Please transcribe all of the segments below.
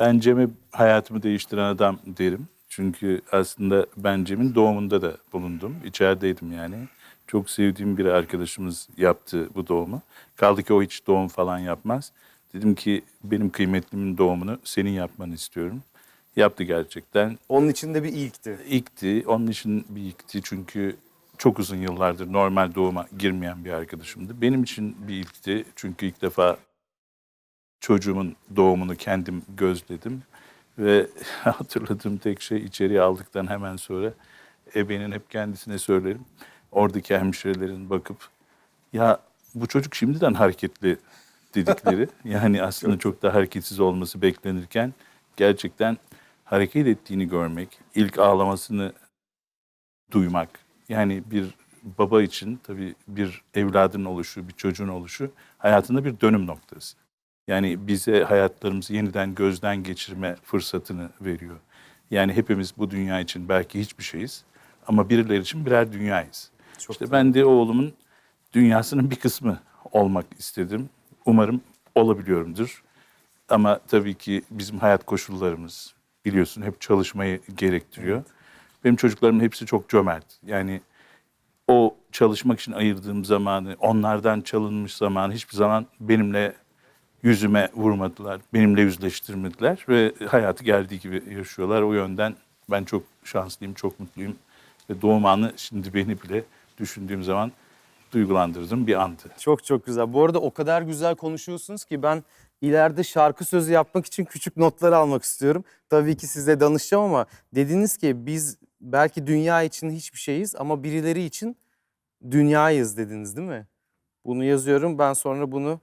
Ben Cem'e hayatımı değiştiren adam derim. Çünkü aslında ben Cem'in doğumunda da bulundum. İçerideydim yani. Çok sevdiğim bir arkadaşımız yaptı bu doğumu. Kaldı ki o hiç doğum falan yapmaz. Dedim ki benim kıymetlimin doğumunu senin yapmanı istiyorum. Yaptı gerçekten. Onun için de bir ilkti. İlkti. Onun için bir ilkti çünkü çok uzun yıllardır normal doğuma girmeyen bir arkadaşımdı. Benim için bir ilkti çünkü ilk defa çocuğumun doğumunu kendim gözledim. Ve hatırladığım tek şey içeriye aldıktan hemen sonra ebenin hep kendisine söylerim. Oradaki hemşirelerin bakıp ya bu çocuk şimdiden hareketli dedikleri yani aslında çok da hareketsiz olması beklenirken gerçekten hareket ettiğini görmek, ilk ağlamasını duymak. Yani bir baba için tabii bir evladın oluşu, bir çocuğun oluşu hayatında bir dönüm noktası. Yani bize hayatlarımızı yeniden gözden geçirme fırsatını veriyor. Yani hepimiz bu dünya için belki hiçbir şeyiz ama birileri için birer dünyayız. Çok işte ben de oğlumun dünyasının bir kısmı olmak istedim. Umarım olabiliyorumdur. Ama tabii ki bizim hayat koşullarımız biliyorsun hep çalışmayı gerektiriyor. Benim çocuklarımın hepsi çok cömert. Yani o çalışmak için ayırdığım zamanı, onlardan çalınmış zamanı hiçbir zaman benimle yüzüme vurmadılar, benimle yüzleştirmediler ve hayatı geldiği gibi yaşıyorlar. O yönden ben çok şanslıyım, çok mutluyum ve doğum anı şimdi beni bile düşündüğüm zaman duygulandırdığım bir andı. Çok çok güzel. Bu arada o kadar güzel konuşuyorsunuz ki ben ileride şarkı sözü yapmak için küçük notlar almak istiyorum. Tabii ki size danışacağım ama dediniz ki biz belki dünya için hiçbir şeyiz ama birileri için dünyayız dediniz değil mi? Bunu yazıyorum ben sonra bunu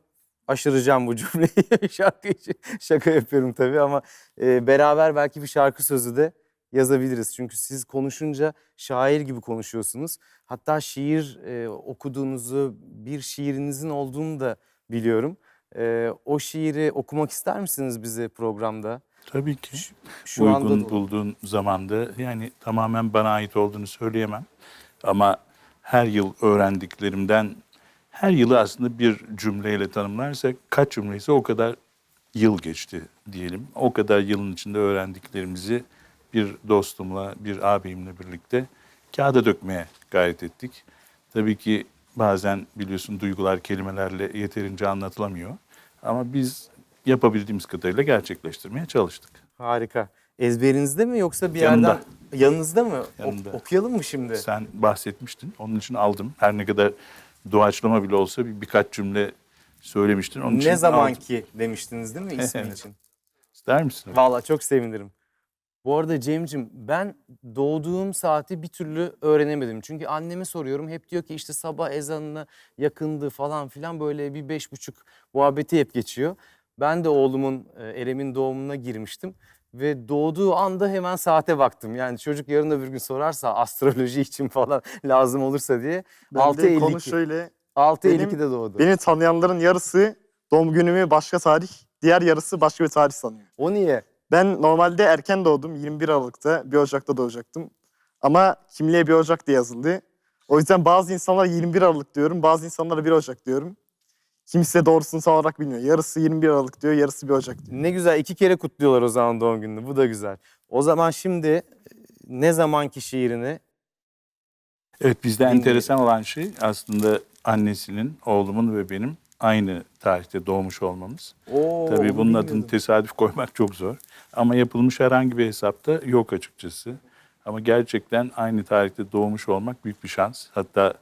aşıracağım bu cümleyi şarkı için. Şaka yapıyorum tabii ama e, beraber belki bir şarkı sözü de yazabiliriz. Çünkü siz konuşunca şair gibi konuşuyorsunuz. Hatta şiir e, okuduğunuzu, bir şiirinizin olduğunu da biliyorum. E, o şiiri okumak ister misiniz bize programda? Tabii ki. Şu uygun anda da- bulduğun zamanda yani tamamen bana ait olduğunu söyleyemem. Ama her yıl öğrendiklerimden her yılı aslında bir cümleyle tanımlarsak kaç cümleyse o kadar yıl geçti diyelim. O kadar yılın içinde öğrendiklerimizi bir dostumla, bir ağabeyimle birlikte kağıda dökmeye gayret ettik. Tabii ki bazen biliyorsun duygular kelimelerle yeterince anlatılamıyor. Ama biz yapabildiğimiz kadarıyla gerçekleştirmeye çalıştık. Harika. Ezberinizde mi yoksa bir Yanında. yerden yanınızda mı? Ok- Yanında. okuyalım mı şimdi? Sen bahsetmiştin. Onun için aldım. Her ne kadar doğaçlama bile olsa bir birkaç cümle söylemiştin. Onun için ne zaman aldım. ki demiştiniz değil mi ismi Evet. için? İster misin? Vallahi çok sevinirim. Bu arada Cem'cim ben doğduğum saati bir türlü öğrenemedim. Çünkü anneme soruyorum hep diyor ki işte sabah ezanına yakındı falan filan böyle bir beş buçuk muhabbeti hep geçiyor. Ben de oğlumun e, Erem'in doğumuna girmiştim ve doğduğu anda hemen saate baktım. Yani çocuk yarın öbür gün sorarsa astroloji için falan lazım olursa diye Ben de konu 6.52 şöyle. 6.52'de doğdu. Beni tanıyanların yarısı doğum günümü başka tarih, diğer yarısı başka bir tarih sanıyor. O niye? Ben normalde erken doğdum. 21 Aralık'ta, 1 Ocak'ta doğacaktım. Ama kimliğe 1 Ocak diye yazıldı. O yüzden bazı insanlara 21 Aralık diyorum, bazı insanlara 1 Ocak diyorum. Kimse doğrusunu tam olarak bilmiyor. Yarısı 21 Aralık diyor, yarısı 1 Ocak diyor. Ne güzel iki kere kutluyorlar o zaman doğum gününü. Bu da güzel. O zaman şimdi e, ne zamanki şiirini Evet bizde Dinleyelim. enteresan olan şey aslında annesinin, oğlumun ve benim aynı tarihte doğmuş olmamız. Oo, Tabii bunun adını tesadüf koymak çok zor. Ama yapılmış herhangi bir hesapta yok açıkçası. Ama gerçekten aynı tarihte doğmuş olmak büyük bir şans. Hatta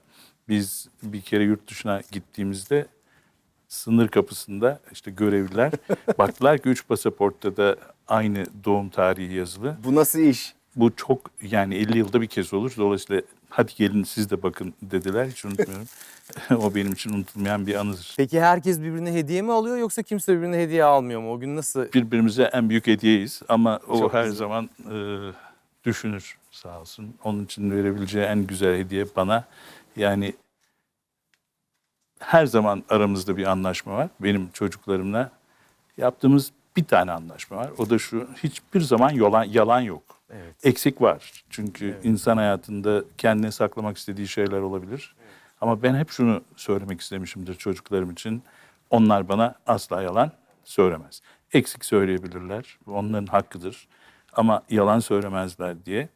biz bir kere yurt dışına gittiğimizde sınır kapısında işte görevliler baktılar ki üç pasaportta da aynı doğum tarihi yazılı. Bu nasıl iş? Bu çok yani 50 yılda bir kez olur. Dolayısıyla hadi gelin siz de bakın dediler. Hiç unutmuyorum. o benim için unutulmayan bir anıdır. Peki herkes birbirine hediye mi alıyor yoksa kimse birbirine hediye almıyor mu? O gün nasıl? Birbirimize en büyük hediyeyiz ama o Çok her güzel. zaman e, düşünür sağ olsun. Onun için verebileceği en güzel hediye bana. Yani her zaman aramızda bir anlaşma var. Benim çocuklarımla yaptığımız bir tane anlaşma var. O da şu, hiçbir zaman yalan, yalan yok. Evet. Eksik var. Çünkü insan hayatında kendine saklamak istediği şeyler olabilir. Ama ben hep şunu söylemek istemişimdir çocuklarım için. Onlar bana asla yalan söylemez. eksik söyleyebilirler. Bu onların hakkıdır. Ama yalan söylemezler diye.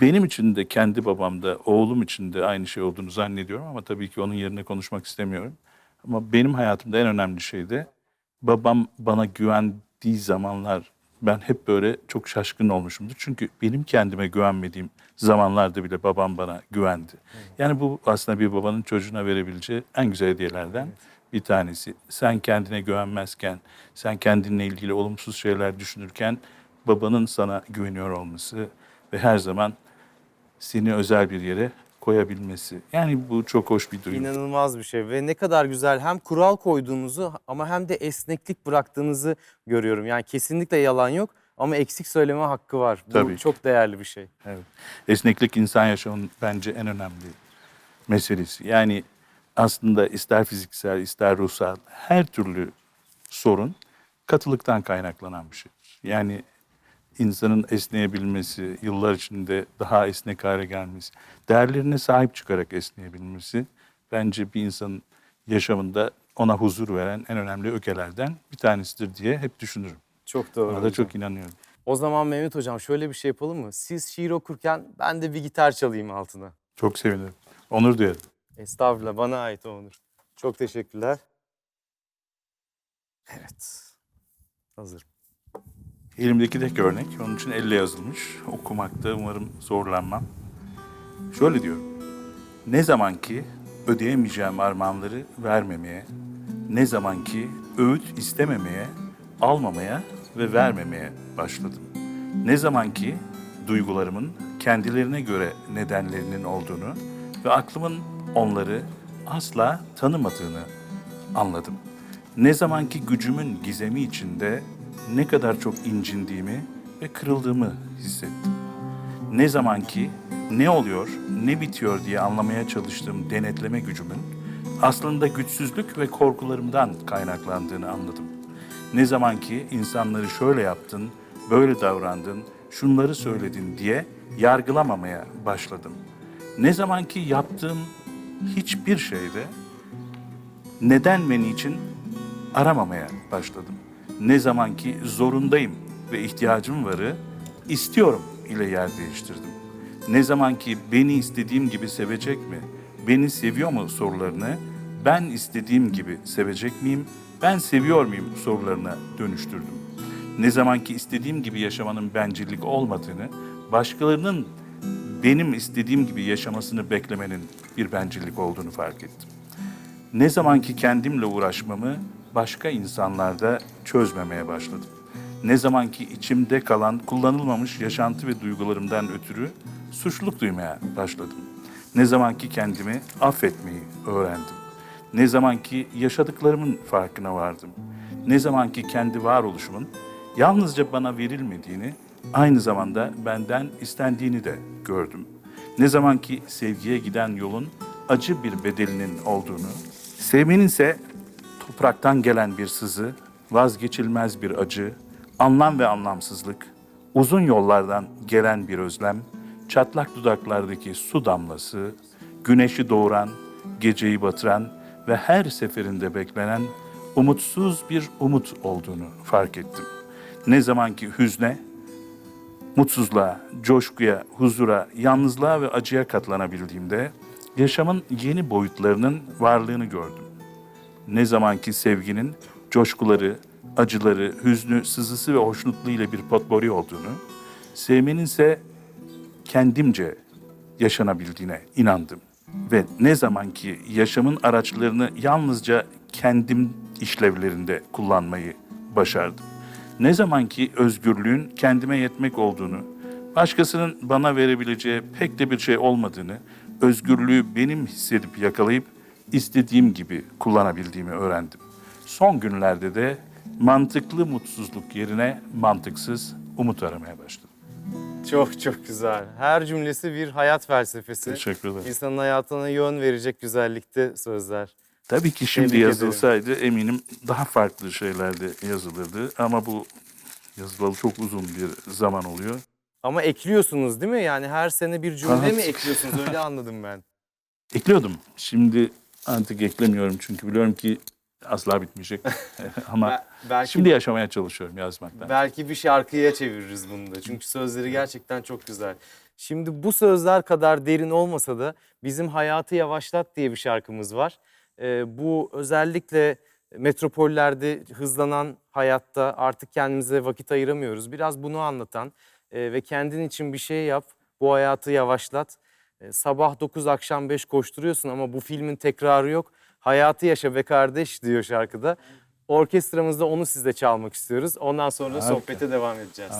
Benim için de kendi babamda, oğlum için de aynı şey olduğunu zannediyorum ama tabii ki onun yerine konuşmak istemiyorum. Ama benim hayatımda en önemli şey de babam bana güvendiği zamanlar ben hep böyle çok şaşkın olmuşumdur. Çünkü benim kendime güvenmediğim zamanlarda bile babam bana güvendi. Yani bu aslında bir babanın çocuğuna verebileceği en güzel hediyelerden bir tanesi. Sen kendine güvenmezken, sen kendinle ilgili olumsuz şeyler düşünürken babanın sana güveniyor olması ve her zaman seni özel bir yere koyabilmesi. Yani bu çok hoş bir duygu. İnanılmaz bir şey ve ne kadar güzel hem kural koyduğunuzu ama hem de esneklik bıraktığınızı görüyorum. Yani kesinlikle yalan yok ama eksik söyleme hakkı var. Bu Tabii çok değerli bir şey. Evet. Esneklik insan yaşamının bence en önemli meselesi. Yani aslında ister fiziksel ister ruhsal her türlü sorun katılıktan kaynaklanan bir şey. Yani insanın esneyebilmesi, yıllar içinde daha esnek hale gelmesi, değerlerine sahip çıkarak esneyebilmesi bence bir insanın yaşamında ona huzur veren en önemli ögelerden bir tanesidir diye hep düşünürüm. Çok doğru. Ona da çok inanıyorum. O zaman Mehmet Hocam şöyle bir şey yapalım mı? Siz şiir okurken ben de bir gitar çalayım altına. Çok sevinirim. Onur duyarım. Estağfurullah bana ait o onur. Çok teşekkürler. Evet. Hazır. Elimdeki tek örnek. Onun için elle yazılmış. Okumakta umarım zorlanmam. Şöyle diyor. Ne zaman ki ödeyemeyeceğim armağanları vermemeye, ne zaman ki öğüt istememeye, almamaya ve vermemeye başladım. Ne zaman ki duygularımın kendilerine göre nedenlerinin olduğunu ve aklımın onları asla tanımadığını anladım. Ne zamanki gücümün gizemi içinde ne kadar çok incindiğimi ve kırıldığımı hissettim. Ne zamanki ne oluyor, ne bitiyor diye anlamaya çalıştığım denetleme gücümün aslında güçsüzlük ve korkularımdan kaynaklandığını anladım. Ne zamanki insanları şöyle yaptın, böyle davrandın, şunları söyledin diye yargılamamaya başladım. Ne zamanki yaptığım hiçbir şeyde neden ve niçin aramamaya başladım. Ne zaman ki zorundayım ve ihtiyacım varı istiyorum ile yer değiştirdim. Ne zaman ki beni istediğim gibi sevecek mi, beni seviyor mu sorularını ben istediğim gibi sevecek miyim, ben seviyor muyum sorularına dönüştürdüm. Ne zaman ki istediğim gibi yaşamanın bencillik olmadığını, başkalarının benim istediğim gibi yaşamasını beklemenin bir bencillik olduğunu fark ettim. Ne zamanki kendimle uğraşmamı başka insanlarda çözmemeye başladım. Ne zamanki içimde kalan kullanılmamış yaşantı ve duygularımdan ötürü suçluluk duymaya başladım. Ne zamanki kendimi affetmeyi öğrendim. Ne zamanki yaşadıklarımın farkına vardım. Ne zamanki kendi varoluşumun yalnızca bana verilmediğini, aynı zamanda benden istendiğini de gördüm. Ne zamanki sevgiye giden yolun acı bir bedelinin olduğunu, sevmenin ise topraktan gelen bir sızı, vazgeçilmez bir acı, anlam ve anlamsızlık, uzun yollardan gelen bir özlem, çatlak dudaklardaki su damlası, güneşi doğuran, geceyi batıran ve her seferinde beklenen umutsuz bir umut olduğunu fark ettim. Ne zamanki hüzne, mutsuzluğa, coşkuya, huzura, yalnızlığa ve acıya katlanabildiğimde yaşamın yeni boyutlarının varlığını gördüm. Ne zamanki sevginin coşkuları, acıları, hüznü, sızısı ve hoşnutluğu ile bir potpori olduğunu, sevmenin ise kendimce yaşanabildiğine inandım. Ve ne zamanki yaşamın araçlarını yalnızca kendim işlevlerinde kullanmayı başardım. Ne zamanki özgürlüğün kendime yetmek olduğunu, başkasının bana verebileceği pek de bir şey olmadığını, özgürlüğü benim hissedip yakalayıp istediğim gibi kullanabildiğimi öğrendim. Son günlerde de mantıklı mutsuzluk yerine mantıksız umut aramaya başladım. Çok çok güzel. Her cümlesi bir hayat felsefesi. Teşekkür ederim. İnsanın hayatına yön verecek güzellikte sözler. Tabii ki şimdi Tebrik yazılsaydı eminim daha farklı şeyler de yazılırdı. Ama bu yazılalı çok uzun bir zaman oluyor. Ama ekliyorsunuz değil mi? Yani her sene bir cümle mi ekliyorsunuz? Öyle anladım ben. Ekliyordum. Şimdi artık eklemiyorum çünkü biliyorum ki asla bitmeyecek. Ama Be- belki şimdi yaşamaya çalışıyorum yazmaktan. Belki bir şarkıya çeviririz bunu da. Çünkü sözleri gerçekten çok güzel. Şimdi bu sözler kadar derin olmasa da bizim Hayatı Yavaşlat diye bir şarkımız var. Ee, bu özellikle metropollerde hızlanan hayatta artık kendimize vakit ayıramıyoruz. Biraz bunu anlatan e, ve kendin için bir şey yap, bu hayatı yavaşlat. E, sabah 9 akşam 5 koşturuyorsun ama bu filmin tekrarı yok. Hayatı yaşa be kardeş diyor şarkıda. Orkestramızda onu sizle çalmak istiyoruz. Ondan sonra Harika. sohbete devam edeceğiz.